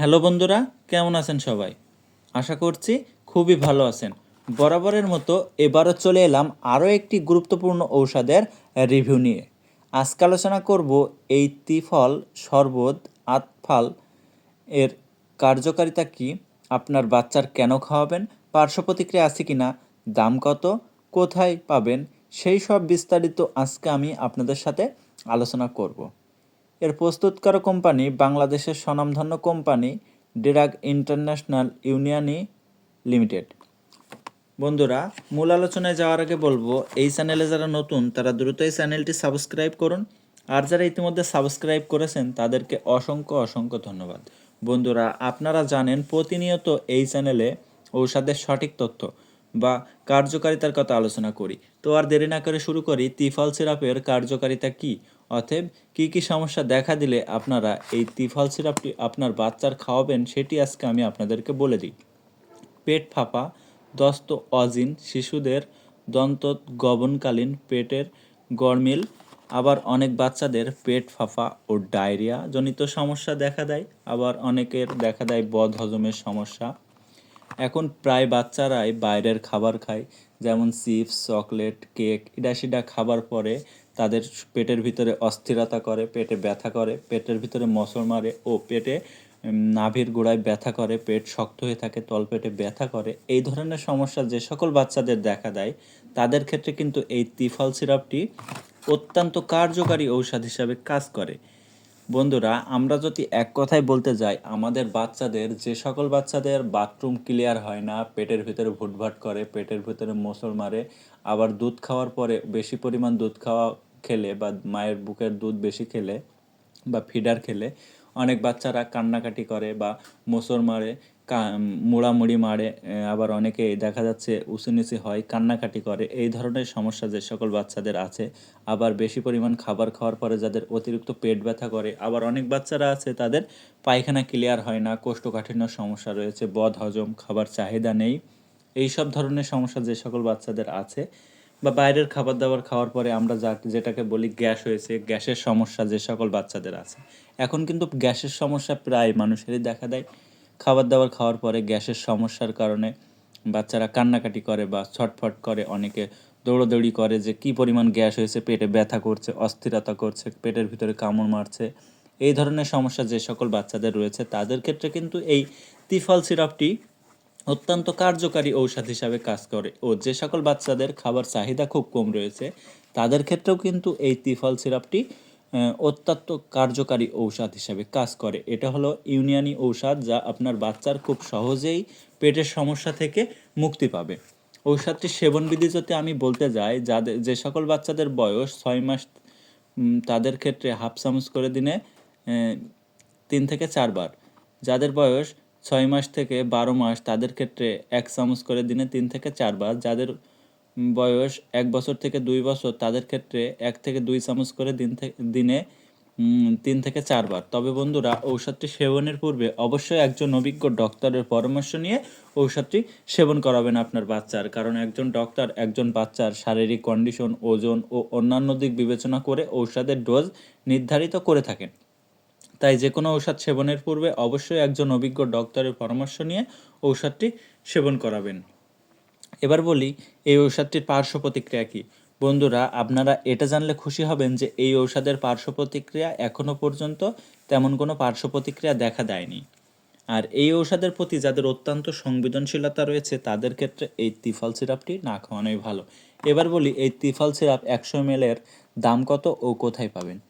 Hello বন্ধুরা, কেমন আছেন সবাই? আশা করছি খুবই ভালো আছেন। বরাবরের মতো এবারও চলে এলাম আরও একটি গুরুত্বপূর্ণ ঔষধের রিভিউ নিয়ে। আজকে আলোচনা করব এই তিফল শরবত আতফাল এর কার্যকারিতা কি, আপনার বাচ্চার কেন খাওয়াবেন, পার্শ্ব প্রতিক্রিয়া আছে কি না দাম কত, কোথায় পাবেন, সেই সব বিস্তারিত আজকে আমি আপনাদের সাথে আলোচনা করব। এর প্রস্তুতকার কোম্পানি বাংলাদেশের স্বনামধন্য কোম্পানি ডিরাগ ইন্টারন্যাশনাল ইউনিয়নি লিমিটেড। বন্ধুরা, মূল আলোচনায় যাওয়ার আগে বলব, এই চ্যানেলে যারা নতুন, তারা দ্রুত এই চ্যানেলটি সাবস্ক্রাইব করুন। আর যারা ইতিমধ্যে সাবস্ক্রাইব করেছেন, তাদেরকে অসংখ্য অসংখ্য ধন্যবাদ। বন্ধুরা, আপনারা জানেন প্রতিনিয়ত এই চ্যানেলে ঔষধের সঠিক তথ্য বা কার্যকারিতার কথা আলোচনা করি। তো আর দেরি না করে শুরু করি, তিফল সিরাপের কার্যকারিতা কি? অতএব কি কি সমস্যা দেখা দিলে আপনারা এই তিফল সিরাপটি আপনার বাচ্চার খাওয়াবেন সেটি আজকে আমি আপনাদেরকে বলে দিই। পেট ফাঁপা, দস্ত অজিন, শিশুদের দন্ত গবনকালীন পেটের গরমিল আবার অনেক বাচ্চাদের পেট ফাঁপা ও ডায়রিয়া জনিত সমস্যা দেখা দেয়, আবার অনেকের দেখা দেয় বদ হজমের সমস্যা। এখন প্রায় বাচ্চারাই বাইরের খাবার খায়, যেমন চিপস, চকলেট, কেক সেটা খাবার পরে তাদের পেটের ভিতরে অস্থিরতা করে, পেটে ব্যথা করে, পেটের ভিতরে মশর মারে ও পেটে নাভির গোড়ায় ব্যথা করে, পেট শক্ত হয়ে থাকে, তলপেটে ব্যথা করে। এই ধরনের সমস্যা যে সকল বাচ্চাদের দেখা দেয়, তাদের ক্ষেত্রে কিন্তু এই তিফল সিরাপটি অত্যন্ত কার্যকারী ঔষধ হিসাবে কাজ করে। বন্ধুরা, আমরা যদি এক কথায় বলতে যাই, আমাদের বাচ্চাদের, যে সকল বাচ্চাদের বাথরুম ক্লিয়ার হয় না, পেটের ভিতরে ভুটভাট করে, পেটের ভিতরে মোসর মারে, আবার দুধ খাওয়ার পরে বেশি পরিমাণ দুধ খাওয়া খেলে বা মায়ের বুকের দুধ বেশি খেলে বা ফিডার খেলে, অনেক বাচ্চারা কান্নাকাটি করে বা মোসর মারে মুড়ামুড়ি মারে আবার অনেকে দেখা যাচ্ছে উঁচুনিচি হয়, কান্নাকাটি করে, এই ধরনের সমস্যা যে সকল বাচ্চাদের আছে, আবার বেশি পরিমাণ খাবার খাওয়ার পরে যাদের অতিরিক্ত পেট ব্যথা করে, আবার অনেক বাচ্চারা আছে তাদের পায়খানা ক্লিয়ার হয় না, কোষ্ঠকাঠিন্য সমস্যা রয়েছে বদ হজম খাবার চাহিদা নেই এই সব ধরনের সমস্যা যে সকল বাচ্চাদের আছে বা বাইরের খাবার দাবার খাওয়ার পরে আমরা যা, যেটাকে বলি গ্যাস হয়েছে, গ্যাসের সমস্যা যে সকল বাচ্চাদের আছে। এখন কিন্তু গ্যাসের সমস্যা প্রায় মানুষেরই দেখা দেয়। খাবার দাবার খাওয়ার পরে গ্যাসের সমস্যার কারণে বাচ্চারা কান্নাকাটি করে বা ছটফট করে, অনেকে দৌড়োদৌড়ি করে যে কি পরিমাণ গ্যাস হয়েছে, পেটে ব্যথা করছে, অস্থিরতা করছে, পেটের ভিতরে কামড় মারছে। এই ধরনের সমস্যা যে সকল বাচ্চাদের রয়েছে, তাদের ক্ষেত্রে কিন্তু এই তিফল সিরাপটি অত্যন্ত কার্যকারী ঔষধ হিসাবে কাজ করে ও যে সকল বাচ্চাদের খাবার চাহিদা খুব কম রয়েছে, তাদের ক্ষেত্রেও কিন্তু এই তিফল সিরাপটি অত্যন্ত কার্যকারী ঔষধ হিসাবে কাজ করে। এটা হলো ইউনিয়নি ঔষধ যা আপনার বাচ্চার খুব সহজেই পেটের সমস্যা থেকে মুক্তি পাবে। ঔষধটি সেবনবিধি যদি আমি বলতে যাই, যাদের, যে সকল বাচ্চাদের বয়স ছয় মাস তাদের ক্ষেত্রে হাফ চামচ করে দিনে তিন থেকে চারবার। যাদের বয়স ছয় মাস থেকে বারো মাস তাদের ক্ষেত্রে এক চামচ করে দিনে তিন থেকে চারবার যাদের বয়স এক বছর থেকে দুই বছর, তাদের ক্ষেত্রে এক থেকে দুই চামচ করে দিন থেকে দিনে তিন থেকে চারবার তবে বন্ধুরা, ঔষধটি সেবনের পূর্বে অবশ্যই একজন অভিজ্ঞ ডক্টরের পরামর্শ নিয়ে ঔষধটি সেবন করাবেন আপনার বাচ্চার। কারণ একজন ডক্টর, একজন বাচ্চার শারীরিক কন্ডিশন ওজন ও অন্যান্য দিক বিবেচনা করে ঔষধের ডোজ নির্ধারিত করে থাকেন। তাই যে কোনো ঔষধ সেবনের পূর্বে অবশ্যই একজন অভিজ্ঞ ডক্টরের পরামর্শ নিয়ে ঔষধটি সেবন করাবেন। এবার বলি, এই ঔষধটির পার্শ্ব প্রতিক্রিয়া কী? বন্ধুরা, আপনারা এটা জানলে খুশি হবেন যে এই ঔষধের পার্শ্ব প্রতিক্রিয়া এখনও পর্যন্ত তেমন কোনো পার্শ্ব প্রতিক্রিয়া দেখা দেয়নি। আর এই ঔষধের প্রতি যাদের অত্যন্ত সংবেদনশীলতা রয়েছে, তাদের ক্ষেত্রে এই তিফল সিরাপটি না খাওয়ানোই ভালো। এবার বলি, এই তিফল সিরাপ একশো এর দাম কত ও কোথায় পাবেন?